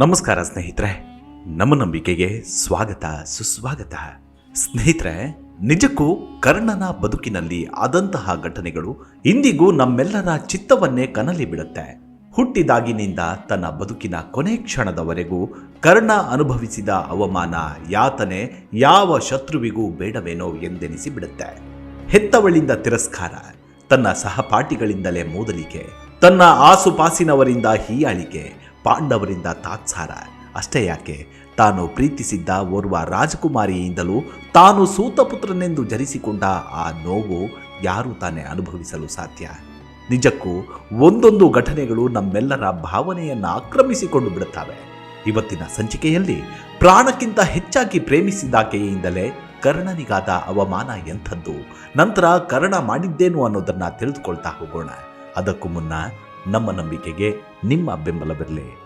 ನಮಸ್ಕಾರ ಸ್ನೇಹಿತರೆ, ನಮ್ಮ ನಂಬಿಕೆಗೆ ಸ್ವಾಗತ, ಸುಸ್ವಾಗತ. ಸ್ನೇಹಿತರೆ, ನಿಜಕ್ಕೂ ಕರ್ಣನ ಬದುಕಿನಲ್ಲಿ ಆದಂತಹ ಘಟನೆಗಳು ಇಂದಿಗೂ ನಮ್ಮೆಲ್ಲರ ಚಿತ್ತವನ್ನೇ ಕನಲಿ ಬಿಡುತ್ತೆ. ಹುಟ್ಟಿದಾಗಿನಿಂದ ತನ್ನ ಬದುಕಿನ ಕೊನೆ ಕ್ಷಣದವರೆಗೂ ಕರ್ಣ ಅನುಭವಿಸಿದ ಅವಮಾನ ಯಾತನೆ ಯಾವ ಶತ್ರುವಿಗೂ ಬೇಡವೇನೋ ಎಂದೆನಿಸಿ ಬಿಡುತ್ತೆ. ಹೆತ್ತವಳಿಂದ ತಿರಸ್ಕಾರ, ತನ್ನ ಸಹಪಾಠಿಗಳಿಂದಲೇ ಮೋದಲಿಕೆ, ತನ್ನ ಆಸುಪಾಸಿನವರಿಂದ ಹೀಯಾಳಿಕೆ ಪಾಂಡವರಿಂದ ತಾತ್ಸಾರ. ಅಷ್ಟೇ ಯಾಕೆ? ತಾನು ಪ್ರೀತಿಸಿದ್ದ ಓರ್ವ ರಾಜಕುಮಾರಿಯಿಂದಲೂ ತಾನು ಸೂತಪುತ್ರನೆಂದು ಜರಿಸಿಕೊಂಡ ಆ ನೋವು ಯಾರು ತಾನೇ ಅನುಭವಿಸಲು ಸಾಧ್ಯ. ನಿಜಕ್ಕೂ ಒಂದೊಂದು ಘಟನೆಗಳು ನಮ್ಮೆಲ್ಲರ ಭಾವನೆಯನ್ನು ಆಕ್ರಮಿಸಿಕೊಂಡು ಬಿಡುತ್ತವೆ. ಇವತ್ತಿನ ಸಂಚಿಕೆಯಲ್ಲಿ ಪ್ರಾಣಕ್ಕಿಂತ ಹೆಚ್ಚಾಗಿ ಪ್ರೇಮಿಸಿದಾಕೆಯಿಂದಲೇ ಕರ್ಣನಿಗಾದ ಅವಮಾನ ಎಂಥದ್ದು. ನಂತರ ಕರ್ಣ ಮಾಡಿದ್ದೇನು ಅನ್ನೋದನ್ನು ತಿಳಿದುಕೊಳ್ತಾ ಹೋಗೋಣ. ಅದಕ್ಕೂ ಮುನ್ನ ನಮ್ಮ ನಂಬಿಕೆಗೆ ನಿಮ್ಮ ಬೆಂಬಲವಿರಲಿ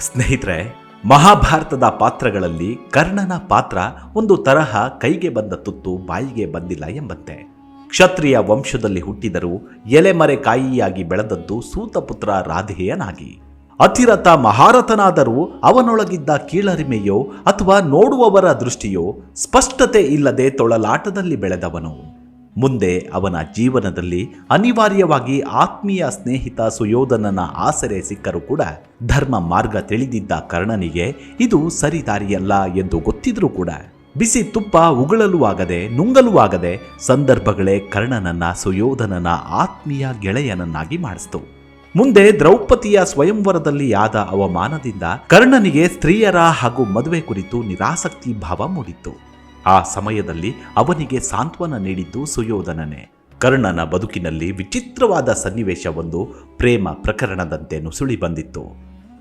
ಸ್ನೇಹಿತರೆ, ಮಹಾಭಾರತದ ಪಾತ್ರಗಳಲ್ಲಿ ಕರ್ಣನ ಪಾತ್ರ ಒಂದು ತರಹ ಕೈಗೆ ಬಂದ ತುತ್ತು ಬಾಯಿಗೆ ಬಂದಿಲ್ಲ ಎಂಬಂತೆ. ಕ್ಷತ್ರಿಯ ವಂಶದಲ್ಲಿ ಹುಟ್ಟಿದರೂ ಎಲೆಮರೆ ಕಾಯಿಯಾಗಿ ಬೆಳೆದದ್ದು ಸೂತಪುತ್ರ ರಾಧೇಯನಾಗಿ. ಅತಿರಥ ಮಹಾರಥನಾದರೂ ಅವನೊಳಗಿದ್ದ ಕೀಳರಿಮೆಯೋ ಅಥವಾ ನೋಡುವವರ ದೃಷ್ಟಿಯೋ ಸ್ಪಷ್ಟತೆ ಇಲ್ಲದೆ ತೊಳಲಾಟದಲ್ಲಿ ಬೆಳೆದವನು. ಮುಂದೆ ಅವನ ಜೀವನದಲ್ಲಿ ಅನಿವಾರ್ಯವಾಗಿ ಆತ್ಮೀಯ ಸ್ನೇಹಿತ ಸುಯೋಧನನ ಆಸರೆ ಸಿಕ್ಕರೂ ಕೂಡ ಧರ್ಮ ಮಾರ್ಗ ತಿಳಿದಿದ್ದ ಕರ್ಣನಿಗೆ ಇದು ಸರಿದಾರಿಯಲ್ಲ ಎಂದು ಗೊತ್ತಿದ್ರೂ ಕೂಡ. ಬಿಸಿ ತುಪ್ಪ ಉಗುಳಲು ಆಗದೆ, ನುಂಗಲೂ ಆಗದೆ ಸಂದರ್ಭಗಳೇ ಕರ್ಣನನ್ನ ಸುಯೋಧನನ ಆತ್ಮೀಯ ಗೆಳೆಯನನ್ನಾಗಿ ಮಾಡಿಸ್ತು. ಮುಂದೆ ದ್ರೌಪದಿಯ ಸ್ವಯಂವರದಲ್ಲಿ ಆದ ಅವಮಾನದಿಂದ ಕರ್ಣನಿಗೆ ಸ್ತ್ರೀಯರ ಹಾಗೂ ಮದುವೆ ಕುರಿತು ನಿರಾಸಕ್ತಿ ಭಾವ ಮೂಡಿತ್ತು. ಆ ಸಮಯದಲ್ಲಿ ಅವನಿಗೆ ಸಾಂತ್ವನ ನೀಡಿದ್ದು ಸುಯೋಧನನೇ. ಕರ್ಣನ ಬದುಕಿನಲ್ಲಿ ವಿಚಿತ್ರವಾದ ಸನ್ನಿವೇಶವೊಂದು ಪ್ರೇಮ ಪ್ರಕರಣದಂತೆ ನುಸುಳಿ ಬಂದಿತ್ತು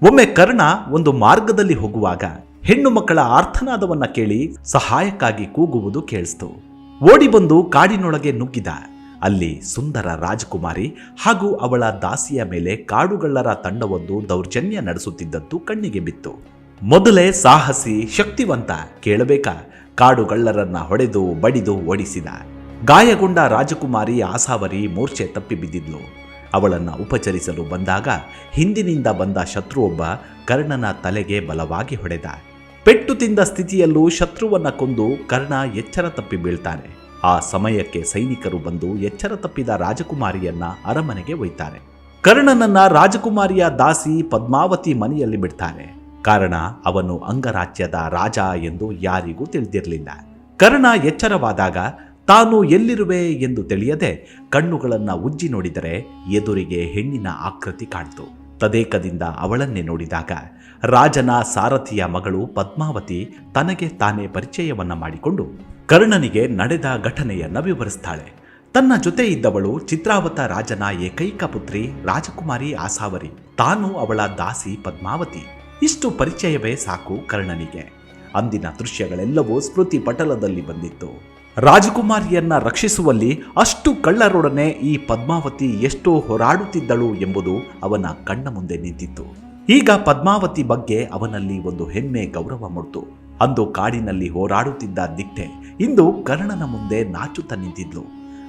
ಒಮ್ಮೆ ಕರ್ಣ ಒಂದು ಮಾರ್ಗದಲ್ಲಿ ಹೋಗುವಾಗ ಹೆಣ್ಣು ಮಕ್ಕಳ ಆರ್ಥನಾದವನ್ನ ಕೇಳಿ ಸಹಾಯಕ್ಕಾಗಿ ಕೂಗುವುದು ಕೇಳಿಸ್ತು. ಓಡಿ ಬಂದು ಕಾಡಿನೊಳಗೆ ನುಗ್ಗಿದ. ಅಲ್ಲಿ ಸುಂದರ ರಾಜಕುಮಾರಿ ಹಾಗೂ ಅವಳ ದಾಸಿಯ ಮೇಲೆ ಕಾಡುಗಳ್ಳರ ತಂಡವೊಂದು ದೌರ್ಜನ್ಯ ನಡೆಸುತ್ತಿದ್ದದ್ದು ಕಣ್ಣಿಗೆ ಬಿತ್ತು. ಮೊದಲೇ ಸಾಹಸಿ, ಶಕ್ತಿವಂತ ಕೇಳಬೇಕಾ? ಕಾಡುಗಳ್ಳರನ್ನ ಹೊಡೆದು, ಬಡಿದು, ಓಡಿಸಿದ. ಗಾಯಗೊಂಡ ರಾಜಕುಮಾರಿ ಆಸಾವರಿ ಮೂರ್ಛೆ ತಪ್ಪಿ ಬಿದ್ದಿದ್ಲು. ಅವಳನ್ನು ಉಪಚರಿಸಲು ಬಂದಾಗ ಹಿಂದಿನಿಂದ ಬಂದ ಶತ್ರುವೊಬ್ಬ ಕರ್ಣನ ತಲೆಗೆ ಬಲವಾಗಿ ಹೊಡೆದ. ಪೆಟ್ಟು ತಿಂದ ಸ್ಥಿತಿಯಲ್ಲೂ ಶತ್ರುವನ್ನ ಕೊಂದು ಕರ್ಣ ಎಚ್ಚರ ತಪ್ಪಿ ಬೀಳ್ತಾನೆ. ಆ ಸಮಯಕ್ಕೆ ಸೈನಿಕರು ಬಂದು ಎಚ್ಚರ ತಪ್ಪಿದ ರಾಜಕುಮಾರಿಯನ್ನ ಅರಮನೆಗೆ ಒಯ್ತಾರೆ. ಕರ್ಣನನ್ನ ರಾಜಕುಮಾರಿಯ ದಾಸಿ ಪದ್ಮಾವತಿ ಮನೆಯಲ್ಲಿ ಬಿಡ್ತಾರೆ. ಕಾರಣ ಅವನು ಅಂಗರಾಜ್ಯದ ರಾಜ ಎಂದು ಯಾರಿಗೂ ತಿಳಿದಿರಲಿಲ್ಲ. ಕರ್ಣ ಎಚ್ಚರವಾದಾಗ, ತಾನು ಎಲ್ಲಿರುವೆ ಎಂದು ತಿಳಿಯದೆ ಕಣ್ಣುಗಳನ್ನು ಉಜ್ಜಿ ನೋಡಿದರೆ ಎದುರಿಗೆ ಹೆಣ್ಣಿನ ಆಕೃತಿ ಕಾಣ್ತು. ತದೇಕದಿಂದ ಅವಳನ್ನೇ ನೋಡಿದಾಗ, ರಾಜನ ಸಾರಥಿಯ ಮಗಳು ಪದ್ಮಾವತಿ ತನಗೆ ತಾನೇ ಪರಿಚಯವನ್ನ ಮಾಡಿಕೊಂಡು ಕರ್ಣನಿಗೆ ನಡೆದ ಘಟನೆಯನ್ನ ವಿವರಿಸ್ತಾಳೆ. ತನ್ನ ಜೊತೆ ಇದ್ದವಳು ಚಿತ್ರಾವತ ರಾಜನ ಏಕೈಕ ಪುತ್ರಿ ರಾಜಕುಮಾರಿ ಆಸಾವರಿ. ತಾನು ಅವಳ ದಾಸಿ ಪದ್ಮಾವತಿ. ಇಷ್ಟು ಪರಿಚಯವೇ ಸಾಕು ಕರ್ಣನಿಗೆ. ಅಂದಿನ ದೃಶ್ಯಗಳೆಲ್ಲವೂ ಸ್ಮೃತಿ ಪಟಲದಲ್ಲಿ ಬಂದಿತ್ತು. ರಾಜಕುಮಾರಿಯನ್ನ ರಕ್ಷಿಸುವಲ್ಲಿ ಅಷ್ಟು ಕಳ್ಳರೊಡನೆ ಈ ಪದ್ಮಾವತಿ ಎಷ್ಟು ಹೋರಾಡುತ್ತಿದ್ದಳು ಎಂಬುದು ಅವನ ಕಣ್ಣ ಮುಂದೆ ನಿಂತಿತ್ತು. ಈಗ ಪದ್ಮಾವತಿ ಬಗ್ಗೆ ಅವನಲ್ಲಿ ಒಂದು ಹೆಮ್ಮೆ ಗೌರವ ಮೂಡ್ತು. ಅಂದು ಕಾಡಿನಲ್ಲಿ ಹೋರಾಡುತ್ತಿದ್ದ ದಿಟ್ಟೆ ಇಂದು ಕರ್ಣನ ಮುಂದೆ ನಾಚುತ್ತ ನಿಂತಿದ್ಲು.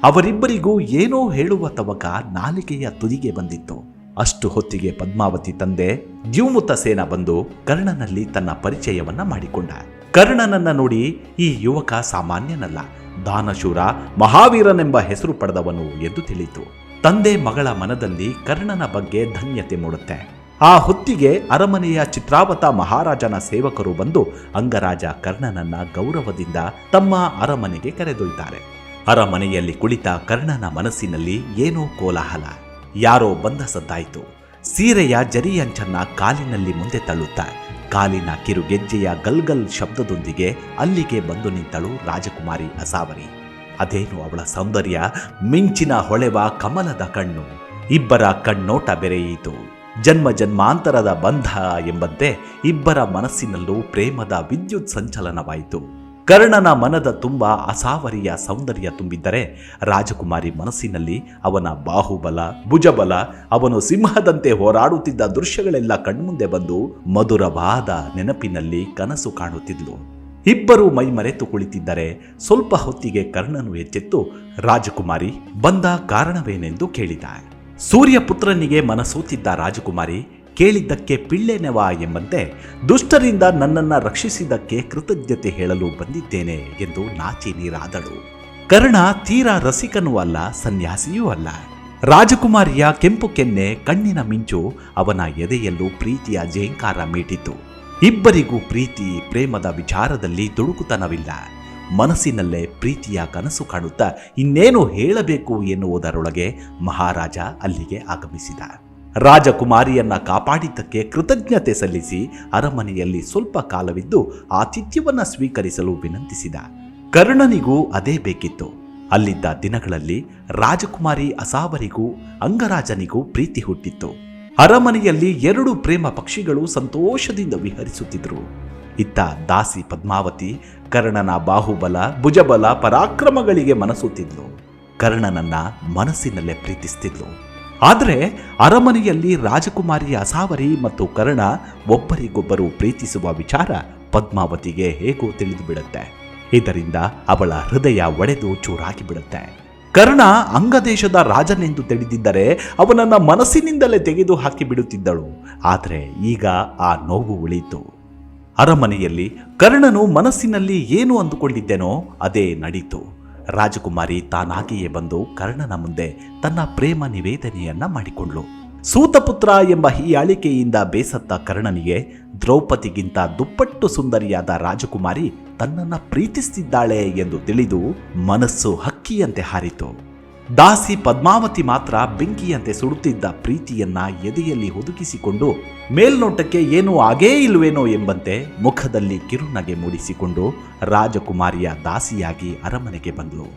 ಅವರಿಬ್ಬರಿಗೂ ಏನೋ ಹೇಳುವ ತವಕ ನಾಲಿಗೆಯ ತುದಿಗೆ ಬಂದಿತ್ತು. ಅಷ್ಟು ಹೊತ್ತಿಗೆ ಪದ್ಮಾವತಿ ತಂದೆ ದ್ಯುಮುತ ಸೇನ ಬಂದು ಕರ್ಣನಲ್ಲಿ ತನ್ನ ಪರಿಚಯವನ್ನ ಮಾಡಿಕೊಂಡ. ಕರ್ಣನನ್ನ ನೋಡಿ ಈ ಯುವಕ ಸಾಮಾನ್ಯನಲ್ಲ. ದಾನಶೂರ ಮಹಾವೀರನೆಂಬ ಹೆಸರು ಪಡೆದವನು ಎಂದು ತಿಳಿಯಿತು ತಂದೆ ಮಗಳ ಮನದಲ್ಲಿ ಕರ್ಣನ ಬಗ್ಗೆ ಧನ್ಯತೆ ಮೂಡುತ್ತೆ. ಆ ಹೊತ್ತಿಗೆ ಅರಮನೆಯ ಚಿತ್ರಾವತ ಮಹಾರಾಜನ ಸೇವಕರು ಬಂದು ಅಂಗರಾಜ ಕರ್ಣನನ್ನ ಗೌರವದಿಂದ ತಮ್ಮ ಅರಮನೆಗೆ ಕರೆದೊಯ್ತಾರೆ. ಅರಮನೆಯಲ್ಲಿ ಕುಳಿತ ಕರ್ಣನ ಮನಸ್ಸಿನಲ್ಲಿ ಏನೋ ಕೋಲಾಹಲ. ಯಾರೋ ಬಂದ ಸದ್ದಾಯಿತು. ಸೀರೆಯ ಜರಿಯಂಚನ್ನ ಕಾಲಿನಲ್ಲಿ ಮುಂದೆ ತಳ್ಳುತ್ತಾ, ಕಾಲಿನ ಕಿರುಗೆಜ್ಜೆಯ ಗಲ್ಗಲ್ ಶಬ್ದದೊಂದಿಗೆ ಅಲ್ಲಿಗೆ ಬಂದು ನಿಂತಳು ರಾಜಕುಮಾರಿ ಅಸಾವರಿ. ಅದೇನು ಅವಳ ಸೌಂದರ್ಯ? ಮಿಂಚಿನ ಹೊಳೆವ ಕಮಲದ ಕಣ್ಣು. ಇಬ್ಬರ ಕಣ್ಣೋಟ ಬೆರೆಯಿತು. ಜನ್ಮ ಜನ್ಮಾಂತರದ ಬಂಧ ಎಂಬಂತೆ ಇಬ್ಬರ ಮನಸ್ಸಿನಲ್ಲೂ ಪ್ರೇಮದ ವಿದ್ಯುತ್ ಸಂಚಲನವಾಯಿತು. ಕರ್ಣನ ಮನದ ತುಂಬ ಅಸಾವರಿಯ ಸೌಂದರ್ಯ ತುಂಬಿದ್ದರೆ ರಾಜಕುಮಾರಿ ಮನಸ್ಸಿನಲ್ಲಿ ಅವನ ಬಾಹುಬಲ, ಭುಜಬಲ, ಅವನು ಸಿಂಹದಂತೆ ಹೋರಾಡುತ್ತಿದ್ದ ದೃಶ್ಯಗಳೆಲ್ಲ ಕಣ್ಮುಂದೆ ಬಂದು ಮಧುರವಾದ ನೆನಪಿನಲ್ಲಿ ಕನಸು ಕಾಣುತ್ತಿದ್ಲು. ಇಬ್ಬರು ಮೈಮರೆತು ಕುಳಿತಿದ್ದರೆ ಸ್ವಲ್ಪ ಹೊತ್ತಿಗೆ ಕರ್ಣನು ಎಚ್ಚೆತ್ತು, ರಾಜಕುಮಾರಿ, ಬಂದ ಕಾರಣವೇನೆಂದು ಕೇಳಿದ? ಸೂರ್ಯಪುತ್ರನಿಗೆ ಮನಸೋತಿದ್ದ ರಾಜಕುಮಾರಿ ಕೇಳಿದ್ದಕ್ಕೆ ಪಿಳ್ಳೆನೆವಾ ಎಂಬಂತೆ ದುಷ್ಟರಿಂದ ನನ್ನನ್ನು ರಕ್ಷಿಸಿದ್ದಕ್ಕೆ ಕೃತಜ್ಞತೆ ಹೇಳಲು ಬಂದಿದ್ದೇನೆ ಎಂದು ನಾಚಿ ನೀರಾದಳು. ಕರ್ಣ ತೀರಾ ರಸಿಕನೂ ಅಲ್ಲ, ಸನ್ಯಾಸಿಯೂ ಅಲ್ಲ. ರಾಜಕುಮಾರಿಯ ಕೆಂಪು ಕೆನ್ನೆ, ಕಣ್ಣಿನ ಮಿಂಚು ಅವನ ಎದೆಯಲ್ಲೂ ಪ್ರೀತಿಯ ಜೇಂಕಾರ ಮೀಟಿತು ಇಬ್ಬರಿಗೂ ಪ್ರೀತಿ, ಪ್ರೇಮದ ವಿಚಾರದಲ್ಲಿ ದುಡುಕುತನವಿಲ್ಲ ಮನಸ್ಸಿನಲ್ಲೇ ಪ್ರೀತಿಯ ಕನಸು ಕಾಣುತ್ತಾ ಇನ್ನೇನು ಹೇಳಬೇಕು ಎನ್ನುವುದರೊಳಗೆ ಮಹಾರಾಜ ಅಲ್ಲಿಗೆ ಆಗಮಿಸಿದ. ರಾಜಕುಮಾರಿಯನ್ನ ಕಾಪಾಡಿದ್ದಕ್ಕೆ ಕೃತಜ್ಞತೆ ಸಲ್ಲಿಸಿ ಅರಮನೆಯಲ್ಲಿ ಸ್ವಲ್ಪ ಕಾಲವಿದ್ದು ಆತಿಥ್ಯವನ್ನ ಸ್ವೀಕರಿಸಲು ವಿನಂತಿಸಿದ. ಕರ್ಣನಿಗೂ ಅದೇ ಬೇಕಿತ್ತು. ಅಲ್ಲಿದ್ದ ದಿನಗಳಲ್ಲಿ ರಾಜಕುಮಾರಿ ಅಸಾವರಿಗೂ, ಅಂಗರಾಜನಿಗೂ ಪ್ರೀತಿ ಹುಟ್ಟಿತ್ತು. ಅರಮನೆಯಲ್ಲಿ ಎರಡು ಪ್ರೇಮ ಪಕ್ಷಿಗಳು ಸಂತೋಷದಿಂದ ವಿಹರಿಸುತ್ತಿದ್ದರು ಇತ್ತ ದಾಸಿ ಪದ್ಮಾವತಿ ಕರ್ಣನ ಬಾಹುಬಲ, ಭುಜಬಲ, ಪರಾಕ್ರಮಗಳಿಗೆ ಮನಸುತ್ತಿದ್ಲು. ಕರ್ಣನನ್ನ ಮನಸ್ಸಿನಲ್ಲೇ ಪ್ರೀತಿಸ್ತಿದ್ಲು. ಆದರೆ ಅರಮನೆಯಲ್ಲಿ ರಾಜಕುಮಾರಿ ಅಸಾವರಿ ಮತ್ತು ಕರ್ಣ ಒಬ್ಬರಿಗೊಬ್ಬರು ಪ್ರೀತಿಸುವ ವಿಚಾರ ಪದ್ಮಾವತಿಗೆ ಹೇಗೋ ತಿಳಿದು ಬಿಡುತ್ತೆ ಇದರಿಂದ ಅವಳ ಹೃದಯ ಒಡೆದು ಚೂರಾಗಿ ಬಿಡುತ್ತೆ ಕರ್ಣ ಅಂಗದೇಶದ ರಾಜನೆಂದು ತಿಳಿದಿದ್ದರೆ ಅವನನ್ನ ಮನಸ್ಸಿನಿಂದಲೇ ತೆಗೆದು ಹಾಕಿ ಬಿಡುತ್ತಿದ್ದಳು ಆದರೆ ಈಗ ಆ ನೋವು ಉಳಿಯಿತು. ಅರಮನೆಯಲ್ಲಿ ಕರ್ಣನು ಮನಸ್ಸಿನಲ್ಲಿ ಏನು ಅಂದುಕೊಂಡಿದ್ದೆನೋ ಅದೇ ನಡೀತು. ರಾಜಕುಮಾರಿ ತಾನಾಗಿಯೇ ಬಂದು ಕರ್ಣನ ಮುಂದೆ ತನ್ನ ಪ್ರೇಮ ನಿವೇದನೆಯನ್ನ ಮಾಡಿಕೊಂಡ್ಳು. ಸೂತಪುತ್ರ ಎಂಬ ಹೀಯಾಳಿಕೆಯಿಂದ ಬೇಸತ್ತ ಕರ್ಣನಿಗೆ ದ್ರೌಪದಿಗಿಂತ ದುಪ್ಪಟ್ಟು ಸುಂದರಿಯಾದ ರಾಜಕುಮಾರಿ ತನ್ನನ್ನ ಪ್ರೀತಿಸ್ತಿದ್ದಾಳೆ ಎಂದು ತಿಳಿದು ಮನಸ್ಸು ಹಕ್ಕಿಯಂತೆ ಹಾರಿತು. ದಾಸಿ ಪದ್ಮಾವತಿ ಮಾತ್ರ ಬೆಂಕಿಯಂತೆ ಸುಡುತ್ತಿದ್ದ ಪ್ರೀತಿಯನ್ನ ಎದೆಯಲ್ಲಿ ಹುದುಕಿಸಿಕೊಂಡು ಮೇಲ್ನೋಟಕ್ಕೆ ಏನೂ ಆಗೇ ಇಲ್ವೇನೋ ಎಂಬಂತೆ ಮುಖದಲ್ಲಿ ಕಿರುನಗೆ ಮೂಡಿಸಿಕೊಂಡು ರಾಜಕುಮಾರಿಯ ದಾಸಿಯಾಗಿ ಅರಮನೆಗೆ ಬಂದಳು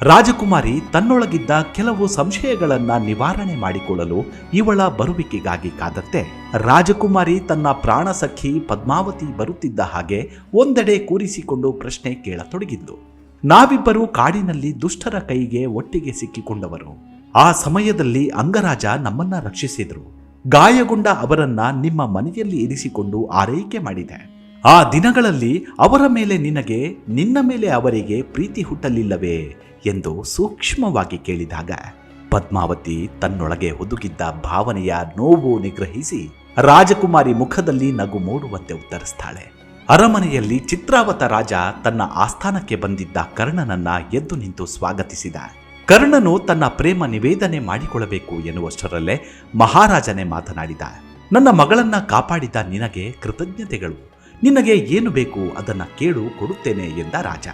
ರಾಜಕುಮಾರಿ ತನ್ನೊಳಗಿದ್ದ ಕೆಲವು ಸಂಶಯಗಳನ್ನ ನಿವಾರಣೆ ಮಾಡಿಕೊಳ್ಳಲು ಇವಳ ಬರುವಿಕೆಗಾಗಿ ಕಾದತ್ತೆ ರಾಜಕುಮಾರಿ ತನ್ನ ಪ್ರಾಣಸಖಿ ಪದ್ಮಾವತಿ ಬರುತ್ತಿದ್ದ ಹಾಗೆ ಒಂದೆಡೆ ಕೂರಿಸಿಕೊಂಡು ಪ್ರಶ್ನೆ ಕೇಳತೊಡಗಿದ್ದು ನಾವಿಬ್ಬರು ಕಾಡಿನಲ್ಲಿ ದುಷ್ಟರ ಕೈಗೆ ಒಟ್ಟಿಗೆ ಸಿಕ್ಕಿಕೊಂಡವರು. ಆ ಸಮಯದಲ್ಲಿ ಅಂಗರಾಜ ನಮ್ಮನ್ನ ರಕ್ಷಿಸಿದ್ರು. ಗಾಯಗೊಂಡ ಅವರನ್ನ ನಿಮ್ಮ ಮನೆಯಲ್ಲಿ ಇರಿಸಿಕೊಂಡು ಆರೈಕೆ ಮಾಡಿದೆ. ಆ ದಿನಗಳಲ್ಲಿ ಅವರ ಮೇಲೆ ನಿನಗೆ, ನಿನ್ನ ಮೇಲೆ ಅವರಿಗೆ ಪ್ರೀತಿ ಹುಟ್ಟಲಿಲ್ಲವೇ ಎಂದು ಸೂಕ್ಷ್ಮವಾಗಿ ಕೇಳಿದಾಗ ಪದ್ಮಾವತಿ ತನ್ನೊಳಗೆ ಒದುಗಿದ್ದ ಭಾವನೆಯ ನೋವು ನಿಗ್ರಹಿಸಿ ರಾಜಕುಮಾರಿ ಮುಖದಲ್ಲಿ ನಗು ಮೂಡುವಂತೆ ಉತ್ತರಿಸ್ತಾಳೆ. ಅರಮನೆಯಲ್ಲಿ ಚಿತ್ರಾವತ ರಾಜ ತನ್ನ ಆಸ್ಥಾನಕ್ಕೆ ಬಂದಿದ್ದ ಕರ್ಣನನ್ನ ಎದ್ದು ನಿಂತು ಸ್ವಾಗತಿಸಿದ. ಕರ್ಣನು ತನ್ನ ಪ್ರೇಮ ನಿವೇದನೆ ಮಾಡಿಕೊಳ್ಳಬೇಕು ಎನ್ನುವಷ್ಟರಲ್ಲೇ ಮಹಾರಾಜನೇ ಮಾತನಾಡಿದ. ನನ್ನ ಮಗಳನ್ನ ಕಾಪಾಡಿದ ನಿನಗೆ ಕೃತಜ್ಞತೆಗಳು. ನಿನಗೆ ಏನು ಬೇಕು ಅದನ್ನ ಕೇಳು, ಕೊಡುತ್ತೇನೆ ಎಂದ ರಾಜ.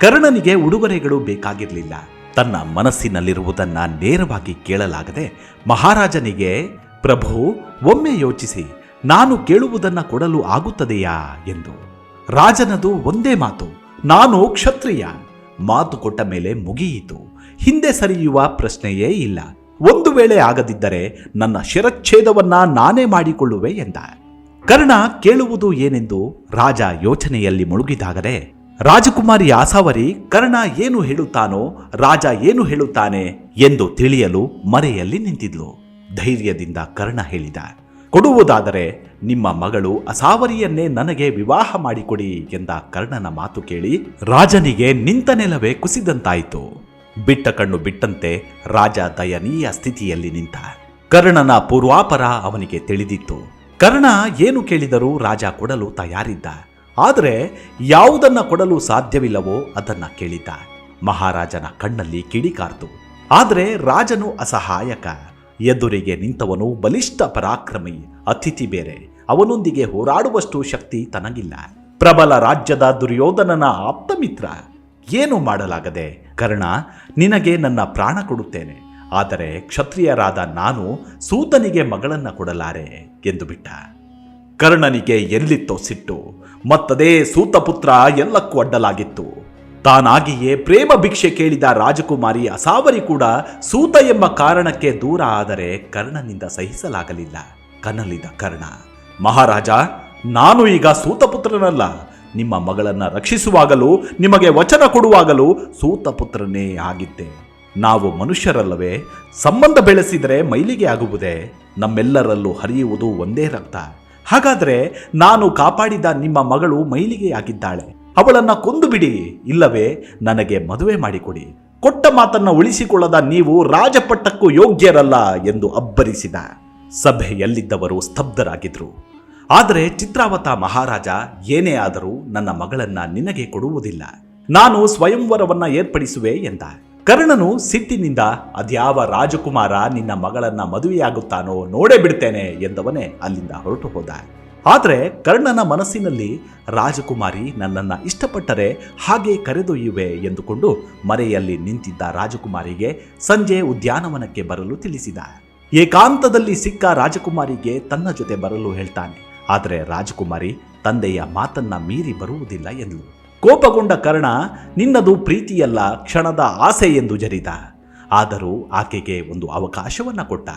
ಕರ್ಣನಿಗೆ ಉಡುಗೊರೆಗಳು ಬೇಕಾಗಿರಲಿಲ್ಲ. ತನ್ನ ಮನಸ್ಸಿನಲ್ಲಿರುವುದನ್ನ ನೇರವಾಗಿ ಕೇಳಲಾಗದೆ ಮಹಾರಾಜನಿಗೆ, ಪ್ರಭು, ಒಮ್ಮೆ ಯೋಚಿಸಿ. ನಾನು ಕೇಳುವುದನ್ನು ಕೊಡಲು ಆಗುತ್ತದೆಯಾ ಎಂದು. ರಾಜನದು ಒಂದೇ ಮಾತು, ನಾನು ಕ್ಷತ್ರಿಯ. ಮಾತು ಕೊಟ್ಟ ಮೇಲೆ ಮುಗಿಯಿತು. ಹಿಂದೆ ಸರಿಯುವ ಪ್ರಶ್ನೆಯೇ ಇಲ್ಲ. ಒಂದು ವೇಳೆ ಆಗದಿದ್ದರೆ ನನ್ನ ಶಿರಚ್ಛೇದವನ್ನ ನಾನೇ ಮಾಡಿಕೊಳ್ಳುವೆ ಎಂದ. ಕರ್ಣ ಕೇಳುವುದು ಏನೆಂದು ರಾಜ ಯೋಚನೆಯಲ್ಲಿ ಮುಳುಗಿದಾಗಲೇ, ರಾಜಕುಮಾರಿ ಆಸಾವರಿ, ಕರ್ಣ ಏನು ಹೇಳುತ್ತಾನೋ, ರಾಜ ಏನು ಹೇಳುತ್ತಾನೆ? ಎಂದು ತಿಳಿಯಲು ಮರೆಯಲ್ಲಿ ನಿಂತಿದ್ಲು. ಧೈರ್ಯದಿಂದ ಕರ್ಣ ಹೇಳಿದ ಕೊಡುವುದಾದರೆ ನಿಮ್ಮ ಮಗಳು ಅಸಾವರಿಯನ್ನೇ ನನಗೆ ವಿವಾಹ ಮಾಡಿಕೊಡಿ ಎಂದ ಕರ್ಣನ ಮಾತು ಕೇಳಿ ರಾಜನಿಗೆ ನಿಂತ ನೆಲವೇ ಕುಸಿದಂತಾಯಿತು. ಬಿಟ್ಟ ಕಣ್ಣು ಬಿಟ್ಟಂತೆ ರಾಜ ದಯನೀಯ ಸ್ಥಿತಿಯಲ್ಲಿ ನಿಂತ. ಕರ್ಣನ ಪೂರ್ವಾಪರ ಅವನಿಗೆ ತಿಳಿದಿತ್ತು. ಕರ್ಣ ಏನು ಕೇಳಿದರೂ ರಾಜ ಕೊಡಲು ತಯಾರಿದ್ದ. ಆದರೆ ಯಾವುದನ್ನ ಕೊಡಲು ಸಾಧ್ಯವಿಲ್ಲವೋ ಅದನ್ನ ಕೇಳಿದ್ದ. ಮಹಾರಾಜನ ಕಣ್ಣಲ್ಲಿ ಕಿಡಿಕಾರ್ತು ಆದರೆ ರಾಜನು ಅಸಹಾಯಕ. ಎದುರಿಗೆ ನಿಂತವನು ಬಲಿಷ್ಠ ಪರಾಕ್ರಮಿ, ಅತಿಥಿ ಬೇರೆ. ಅವನೊಂದಿಗೆ ಹೋರಾಡುವಷ್ಟು ಶಕ್ತಿ ತನಗಿಲ್ಲ. ಪ್ರಬಲ ರಾಜ್ಯದ ದುರ್ಯೋಧನನ ಆಪ್ತ ಮಿತ್ರ ಏನು ಮಾಡಲಾಗದೆ? ಕರ್ಣ, ನಿನಗೆ ನನ್ನ ಪ್ರಾಣ ಕೊಡುತ್ತೇನೆ. ಆದರೆ ಕ್ಷತ್ರಿಯರಾದ ನಾನು ಸೂತನಿಗೆ ಮಗಳನ್ನ ಕೊಡಲಾರೆ ಎಂದು ಬಿಟ್ಟ. ಕರ್ಣನಿಗೆ ಎಲ್ಲಿತ್ತೋ ಸಿಟ್ಟು. ಮತ್ತದೇ ಸೂತಪುತ್ರ ಎಲ್ಲಕ್ಕೂ ಅಡ್ಡಲಾಗಿತ್ತು. ತಾನಾಗಿಯೇ ಪ್ರೇಮ ಭಿಕ್ಷೆ ಕೇಳಿದ ರಾಜಕುಮಾರಿ ಅಸಾವರಿ ಕೂಡ ಸೂತ ಎಂಬ ಕಾರಣಕ್ಕೆ ದೂರ ಆದರೆ ಕರ್ಣನಿಂದ ಸಹಿಸಲಾಗಲಿಲ್ಲ. ಕನಲಿದ ಕರ್ಣ, ಮಹಾರಾಜ, ನಾನು ಈಗ ಸೂತಪುತ್ರನಲ್ಲ ನಿಮ್ಮ ಮಗಳನ್ನ ರಕ್ಷಿಸುವಾಗಲೂ, ನಿಮಗೆ ವಚನ ಕೊಡುವಾಗಲೂ ಸೂತಪುತ್ರನೇ ಆಗಿದ್ದೆ. ನಾವು ಮನುಷ್ಯರಲ್ಲವೇ, ಸಂಬಂಧ ಬೆಳೆಸಿದರೆ ಮೈಲಿಗೆ ಆಗುವುದೇ? ನಮ್ಮೆಲ್ಲರಲ್ಲೂ ಹರಿಯುವುದು ಒಂದೇ ರಕ್ತ. ಹಾಗಾದರೆ ನಾನು ಕಾಪಾಡಿದ ನಿಮ್ಮ ಮಗಳು ಮೈಲಿಗೆಯಾಗಿದ್ದಾಳೆ ಅವಳನ್ನ ಕೊಂದು ಬಿಡಿ ಇಲ್ಲವೇ ನನಗೆ ಮದುವೆ ಮಾಡಿಕೊಡಿ. ಕೊಟ್ಟ ಮಾತನ್ನ ಉಳಿಸಿಕೊಳ್ಳದ ನೀವು ರಾಜಪಟ್ಟಕ್ಕೂ ಯೋಗ್ಯರಲ್ಲ ಎಂದು ಅಬ್ಬರಿಸಿದ. ಸಭೆಯಲ್ಲಿದ್ದವರು ಸ್ತಬ್ಧರಾಗಿದ್ರು. ಆದರೆ ಚಿತ್ರಾವತ ಮಹಾರಾಜ, ಏನೇ ಆದರೂ ನನ್ನ ಮಗಳನ್ನ ನಿನಗೆ ಕೊಡುವುದಿಲ್ಲ. ನಾನು ಸ್ವಯಂವರವನ್ನ ಏರ್ಪಡಿಸುವೆ ಎಂದ. ಕರ್ಣನು ಸಿಟ್ಟಿನಿಂದ, ಅದ್ಯಾವ ರಾಜಕುಮಾರ ನಿನ್ನ ಮಗಳನ್ನ ಮದುವೆಯಾಗುತ್ತಾನೋ ನೋಡೇ ಬಿಡ್ತೇನೆ ಎಂದವನೇ ಅಲ್ಲಿಂದ ಹೊರಟು ಹೋದ. ಆದರೆ ಕರ್ಣನ ಮನಸ್ಸಿನಲ್ಲಿ ರಾಜಕುಮಾರಿ ನನ್ನನ್ನ ಇಷ್ಟಪಟ್ಟರೆ ಹಾಗೆ ಕರೆದೊಯ್ಯುವೆ ಎಂದುಕೊಂಡು ಮರೆಯಲ್ಲಿ ನಿಂತಿದ್ದ ರಾಜಕುಮಾರಿಗೆ ಸಂಜೆ ಉದ್ಯಾನವನಕ್ಕೆ ಬರಲು ತಿಳಿಸಿದ. ಏಕಾಂತದಲ್ಲಿ ಸಿಕ್ಕ ರಾಜಕುಮಾರಿಗೆ ತನ್ನ ಜೊತೆ ಬರಲು ಹೇಳ್ತಾನೆ. ಆದರೆ ರಾಜಕುಮಾರಿ ತಂದೆಯ ಮಾತನ್ನ ಮೀರಿ ಬರುವುದಿಲ್ಲ ಎಂದಳು. ಕೋಪಗೊಂಡ ಕರ್ಣ, ನಿನ್ನದು ಪ್ರೀತಿಯಲ್ಲ, ಕ್ಷಣದ ಆಸೆ ಎಂದು ಜರಿದ. ಆದರೂ ಆಕೆಗೆ ಒಂದು ಅವಕಾಶವನ್ನ ಕೊಟ್ಟ.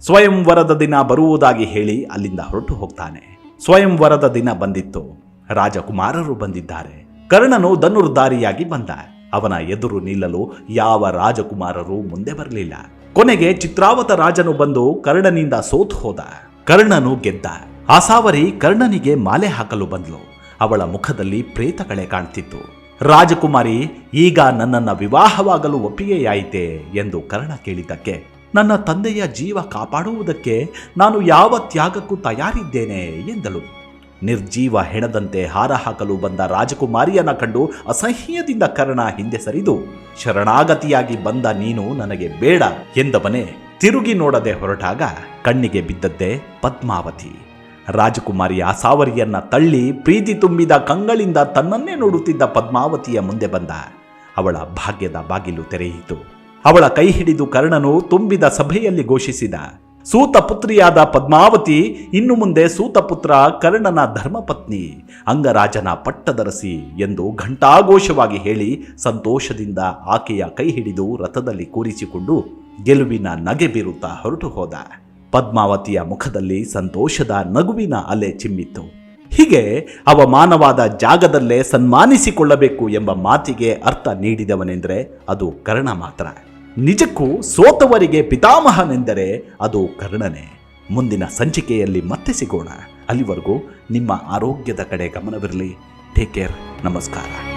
ಸ್ವಯಂವರದ ದಿನ ಬರುವುದಾಗಿ ಹೇಳಿ ಅಲ್ಲಿಂದ ಹೊರಟು ಹೋಗ್ತಾನೆ. ಸ್ವಯಂವರದ ದಿನ ಬಂದಿತ್ತು. ರಾಜಕುಮಾರರು ಬಂದಿದ್ದಾರೆ. ಕರ್ಣನು ಧನುರ್ಧಾರಿಯಾಗಿ ಬಂದ. ಅವನ ಎದುರು ನಿಲ್ಲಲು ಯಾವ ರಾಜಕುಮಾರರು ಮುಂದೆ ಬರಲಿಲ್ಲ. ಕೊನೆಗೆ ಚಿತ್ರಾವತ ರಾಜನು ಬಂದು ಕರ್ಣನಿಂದ ಸೋತು ಹೋದ. ಕರ್ಣನು ಗೆದ್ದ. ಆಸಾವರಿ ಕರ್ಣನಿಗೆ ಮಾಲೆ ಹಾಕಲು ಬಂದ್ಲು. ಅವಳ ಮುಖದಲ್ಲಿ ಪ್ರೇತಕಳೆ ಕಾಣ್ತಿತ್ತು. ರಾಜಕುಮಾರಿ, ಈಗ ನನ್ನನ್ನ ವಿವಾಹವಾಗಲು ಒಪ್ಪಿಗೆಯಾಯಿತೆ ಎಂದು ಕರ್ಣ ಕೇಳಿದ್ದಕ್ಕೆ ನನ್ನ ತಂದೆಯ ಜೀವ ಕಾಪಾಡುವುದಕ್ಕೆ ನಾನು ಯಾವ ತ್ಯಾಗಕ್ಕೂ ತಯಾರಿದ್ದೇನೆ ಎಂದಳು. ನಿರ್ಜೀವ ಹೆಣದಂತೆ ಹಾರ ಹಾಕಲು ಬಂದ ರಾಜಕುಮಾರಿಯನ್ನ ಕಂಡು ಅಸಹ್ಯದಿಂದ ಕರ್ಣ ಹಿಂದೆ ಸರಿದು, ಶರಣಾಗತಿಯಾಗಿ ಬಂದ ನೀನು ನನಗೆ ಬೇಡ ಎಂದವನೇ ತಿರುಗಿ ನೋಡದೆ ಹೊರಟಾಗ ಕಣ್ಣಿಗೆ ಬಿದ್ದದ್ದೇ ಪದ್ಮಾವತಿ. ರಾಜಕುಮಾರಿಯ ಸಾವರಿಯನ್ನ ತಳ್ಳಿ ಪ್ರೀತಿ ತುಂಬಿದ ಕಂಗಳಿಂದ ತನ್ನನ್ನೇ ನೋಡುತ್ತಿದ್ದ ಪದ್ಮಾವತಿಯ ಮುಂದೆ ಬಂದ. ಅವಳ ಭಾಗ್ಯದ ಬಾಗಿಲು ತೆರೆಯಿತು. ಅವಳ ಕೈ ಹಿಡಿದು ಕರ್ಣನು ತುಂಬಿದ ಸಭೆಯಲ್ಲಿ ಘೋಷಿಸಿದ, ಸೂತ ಪುತ್ರಿಯಾದ ಪದ್ಮಾವತಿ, ಇನ್ನು ಮುಂದೆ ಸೂತಪುತ್ರ ಕರ್ಣನ ಧರ್ಮಪತ್ನಿ, ಅಂಗರಾಜನ ಪಟ್ಟದರಸಿ, ಎಂದು ಘಂಟಾಘೋಷವಾಗಿ ಹೇಳಿ ಸಂತೋಷದಿಂದ ಆಕೆಯ ಕೈ ಹಿಡಿದು ರಥದಲ್ಲಿ ಕೂರಿಸಿಕೊಂಡು ಗೆಲುವಿನ ನಗೆ ಬೀರುತ್ತಾ ಹೊರಟು ಹೋದ. ಪದ್ಮಾವತಿಯ ಮುಖದಲ್ಲಿ ಸಂತೋಷದ ನಗುವಿನ ಅಲೆ ಚಿಮ್ಮಿತ್ತು. ಹೀಗೆ ಅವಮಾನವಾದ ಜಾಗದಲ್ಲೇ ಸನ್ಮಾನಿಸಿಕೊಳ್ಳಬೇಕು ಎಂಬ ಮಾತಿಗೆ ಅರ್ಥ ನೀಡಿದವನೆಂದರೆ ಅದು ಕರ್ಣ ಮಾತ್ರ. ನಿಜಕ್ಕೂ ಸೋತವರಿಗೆ ಪಿತಾಮಹನೆಂದರೆ ಅದು ಕರ್ಣನೇ. ಮುಂದಿನ ಸಂಚಿಕೆಯಲ್ಲಿ ಮತ್ತೆ ಸಿಗೋಣ. ಅಲ್ಲಿವರೆಗೂ ನಿಮ್ಮ ಆರೋಗ್ಯದ ಕಡೆ ಗಮನವಿರಲಿ. ಟೇಕ್ ಕೇರ್ ನಮಸ್ಕಾರ.